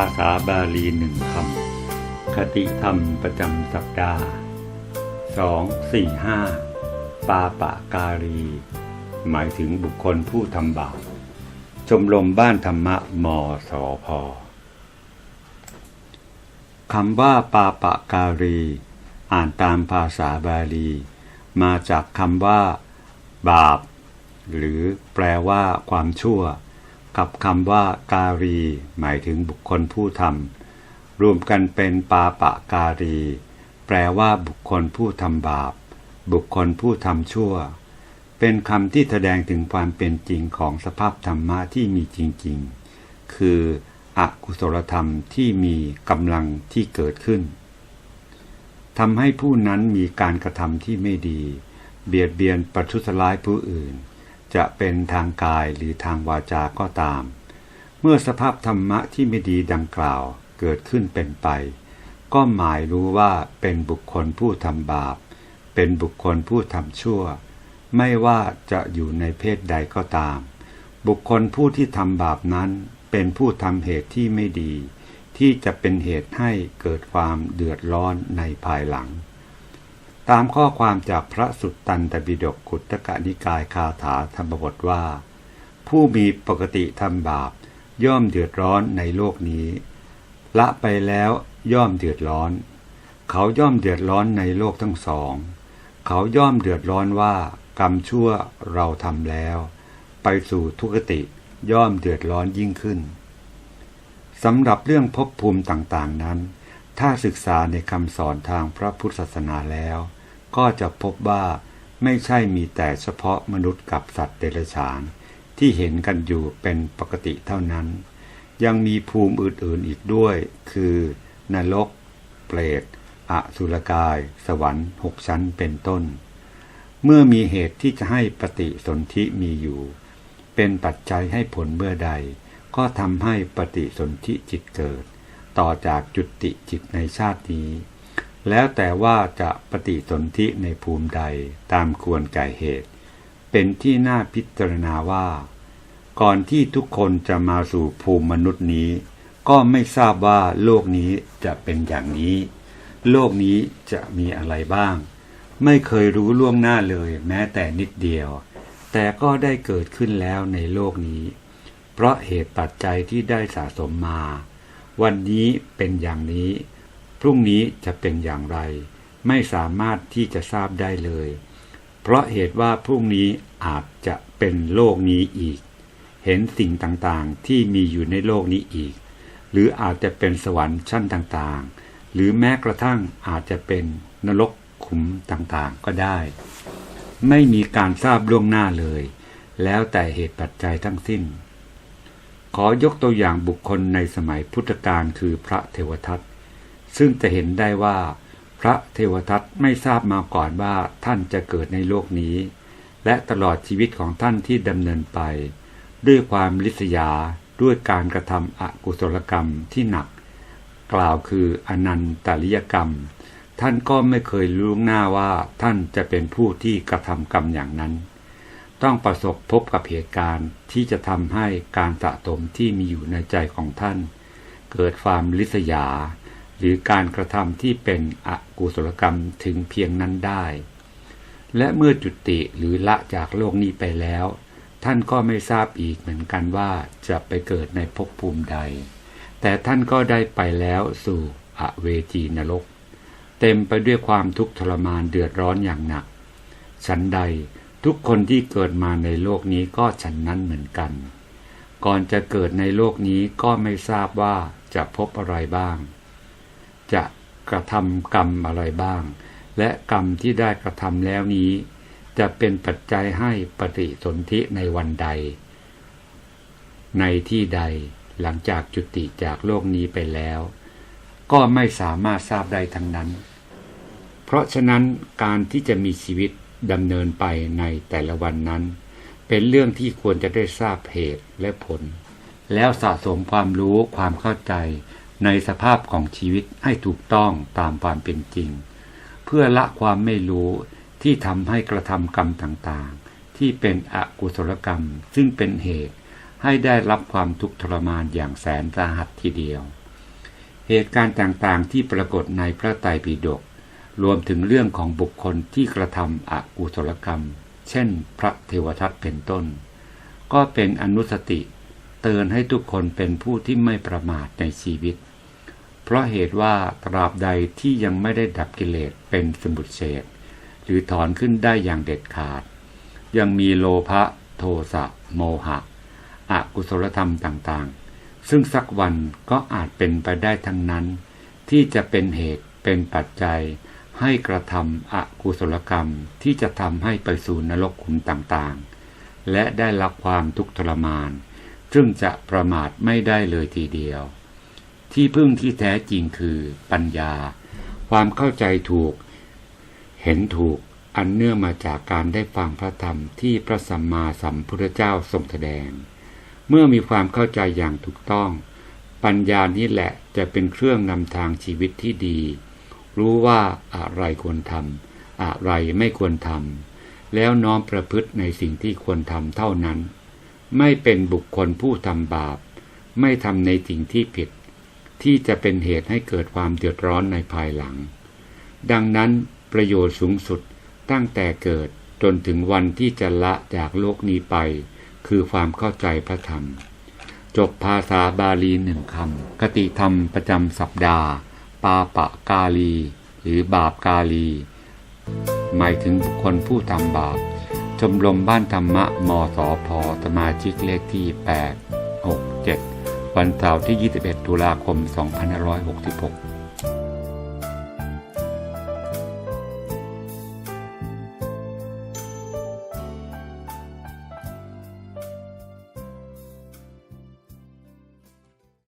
าษาบาลีหนึ่งคำ คติธรรมประจำสัปดาห์สองสี่ห้าปาปะการี หมายถึงบุคคลผู้ทำบาป ชมรมบ้านธรรมะมสอพอคำว่าปาปะการี อ่านตามภาษาบาลี มาจากคำว่า บาป หรือแปลว่าความชั่ว กับคำว่าการี หมายถึงบุคคลผู้ทำรวมกันเป็นปาปะการี แปลว่าบุคคลผู้ทำบาป บุคคลผู้ทำชั่ว เป็นคำที่แสดงถึงความเป็นจริงของสภาพธรรมะที่มีจริงๆ คืออกุศลธรรมที่มีกำลังที่เกิดขึ้นทำให้ผู้นั้นมีการกระทำที่ไม่ดี เบียดเบียนประทุษร้ายผู้อื่น จะเป็นทางกายหรือทางวาจาก็ตาม เมื่อสภาพธรรมะที่ไม่ดีดังกล่าวเกิดขึ้นเป็นไป ก็หมายรู้ว่าเป็นบุคคลผู้ทำบาป เป็นบุคคลผู้ทำชั่ว ไม่ว่าจะอยู่ในเพศใดก็ตาม บุคคลผู้ที่ทำบาปนั้นเป็นผู้ทำเหตุที่ไม่ดี ที่จะเป็นเหตุให้เกิดความเดือดร้อนในภายหลัง ตามข้อความจากพระสุตตันตบิดกขุตกนิกายคาถาธรรมบทว่า ผู้มีปกติทำบาป ย่อมเดือดร้อนในโลกนี้ ละไปแล้วย่อมเดือดร้อน เขาย่อมเดือดร้อนในโลกทั้งสอง เขาย่อมเดือดร้อนว่า กรรมชั่วเราทำแล้ว ไปสู่ทุกติย่อมเดือดร้อนยิ่งขึ้นสำหรับเรื่องภพภูมิต่างๆนั้น ถ้าศึกษาในคำสอนทางพระพุทธศาสนาแล้ว ก็จะพบว่าไม่ใช่มีแต่เฉพาะมนุษย์กับสัตว์เดรัจฉาน ที่เห็นกันอยู่เป็นปกติเท่านั้น ยังมีภูมิอื่นๆอีกด้วย คือนรก เปรตอสุรกาย สวรรค์หกชั้นเป็นต้น เมื่อมีเหตุที่จะให้ปฏิสนธิมีอยู่ เป็นปัจจัยให้ผลเมื่อใด ก็ทำให้ปฏิสนธิจิตเกิด ต่อจากจุติจิตในชาตินี้ แล้วแต่ว่าจะปฏิสนธิในภูมิใดตามควรแก่เหตุ เป็นที่น่าพิจารณาว่า ก่อนที่ทุกคนจะมาสู่ภูมิมนุษย์นี้ ก็ไม่ทราบว่าโลกนี้จะเป็นอย่างนี้ โลกนี้จะมีอะไรบ้าง ไม่เคยรู้ล่วงหน้าเลยแม้แต่นิดเดียว แต่ก็ได้เกิดขึ้นแล้วในโลกนี้ เพราะเหตุปัจจัยที่ได้สะสมมา วันนี้เป็นอย่างนี้ พรุ่งนี้จะเป็นอย่างไร ไม่สามารถที่จะทราบได้เลย เพราะเหตุว่าพรุ่งนี้อาจจะเป็นโลกนี้อีก เห็นสิ่งต่างๆที่มีอยู่ในโลกนี้อีก หรืออาจจะเป็นสวรรค์ชั้นต่างๆ หรือแม้กระทั่งอาจจะเป็นนรกขุมต่างๆก็ได้ ไม่มีการทราบล่วงหน้าเลย แล้วแต่เหตุปัจจัยทั้งสิ้น ขอยกตัวอย่างบุคคลในสมัยพุทธกาลคือพระเทวทัตซึ่งจะเห็นได้ว่าพระเทวทัตไม่ทราบมาก่อนว่าท่านจะเกิดในโลกนี้ และตลอดชีวิตของท่านที่ดำเนินไป ด้วยความลิษยาด้วยการกระทำอกุศลกรรมที่หนัก กล่าวคืออนันตริยกรรม ท่านก็ไม่เคยรู้หน้าว่าท่านจะเป็นผู้ที่กระทำกรรมอย่างนั้น ต้องประสบพบกับเหตุการณ์ที่จะทำให้การสะสมที่มีอยู่ในใจของท่าน เกิดความลิษยา หรือการกระทำที่เป็นอกุศลกรรมถึงเพียงนั้นได้ และเมื่อจุติหรือละจากโลกนี้ไปแล้ว ท่านก็ไม่ทราบอีกเหมือนกันว่าจะไปเกิดในภพภูมิใด แต่ท่านก็ได้ไปแล้วสู่อเวจีนรก เต็มไปด้วยความทุกข์ทรมานเดือดร้อนอย่างหนัก ฉันใด ทุกคนที่เกิดมาในโลกนี้ก็ฉันนั้นเหมือนกัน ก่อนจะเกิดในโลกนี้ก็ไม่ทราบว่าจะพบอะไรบ้าง จะกระทำกรรมอะไรบ้าง และกรรมที่ได้กระทำแล้วนี้ จะเป็นปัจจัยให้ปฏิสนธิในวันใด ในที่ใดหลังจากจุติจากโลกนี้ไปแล้ว ก็ไม่สามารถทราบได้ทั้งนั้น เพราะฉะนั้นการที่จะมีชีวิต ดำเนินไปในแต่ละวันนั้น เป็นเรื่องที่ควรจะได้ทราบเหตุและผล แล้วสะสมความรู้ความเข้าใจในสภาพของชีวิตให้ถูกต้องตามความเป็นจริง เพื่อละความไม่รู้ที่ทำให้กระทำกรรมต่างๆ ที่เป็นอกุศลกรรม ซึ่งเป็นเหตุให้ได้รับความทุกข์ทรมานอย่างแสนสาหัสทีเดียว เหตุการณ์ต่างๆที่ปรากฏในพระไตรปิฎก รวมถึงเรื่องของบุคคลที่กระทำอกุศลกรรม เช่น พระเทวทัตเป็นต้น ก็เป็นอนุสติเตือนให้ทุกคนเป็นผู้ที่ไม่ประมาทในชีวิต เพราะเหตุว่าตราบใดที่ยังไม่ได้ดับกิเลสเป็นสมุทเฉดหรือถอนขึ้นได้อย่างเด็ดขาด ยังมีโลภะโทสะโมหะอกุศลธรรมต่างๆ ซึ่งสักวันก็อาจเป็นไปได้ทั้งนั้น ที่จะเป็นเหตุเป็นปัจจัย ให้กระทำอกุศลกรรมที่จะทำให้ไปสู่นรกขุมต่างๆ และได้รับความทุกข์ทรมาน ซึ่งจะประมาทไม่ได้เลยทีเดียว ที่พึ่งที่แท้จริงคือปัญญา ความเข้าใจถูก เห็นถูกอันเนื่องมาจากการได้ฟังพระธรรมที่พระสัมมาสัมพุทธเจ้าทรงแสดง เมื่อมีความเข้าใจอย่างถูกต้อง ปัญญานี้แหละจะเป็นเครื่องนำทางชีวิตที่ดี รู้ว่าอะไรควรทำอะไรไม่ควรทำแล้วน้อมประพฤติในสิ่งที่ควรทำเท่านั้น ไม่เป็นบุคคลผู้ทำบาป ไม่ทำในสิ่งที่ผิด ที่จะเป็นเหตุให้เกิดความเดือดร้อนในภายหลัง ดังนั้นประโยชน์สูงสุดตั้งแต่เกิดจนถึงวันที่จะละจากโลกนี้ไป คือความเข้าใจพระธรรม จบภาษาบาลีหนึ่งคำกติธรรมประจำสัปดาห์ ปาปะกาลี หรือบาปกาลี หมายถึงบุคคลผู้ทำบาป ชมรมบ้านธรรมะมสพสมาชิกเลขที่ 8 6 7 วันเสาร์ที่ 21 ตุลาคม 2566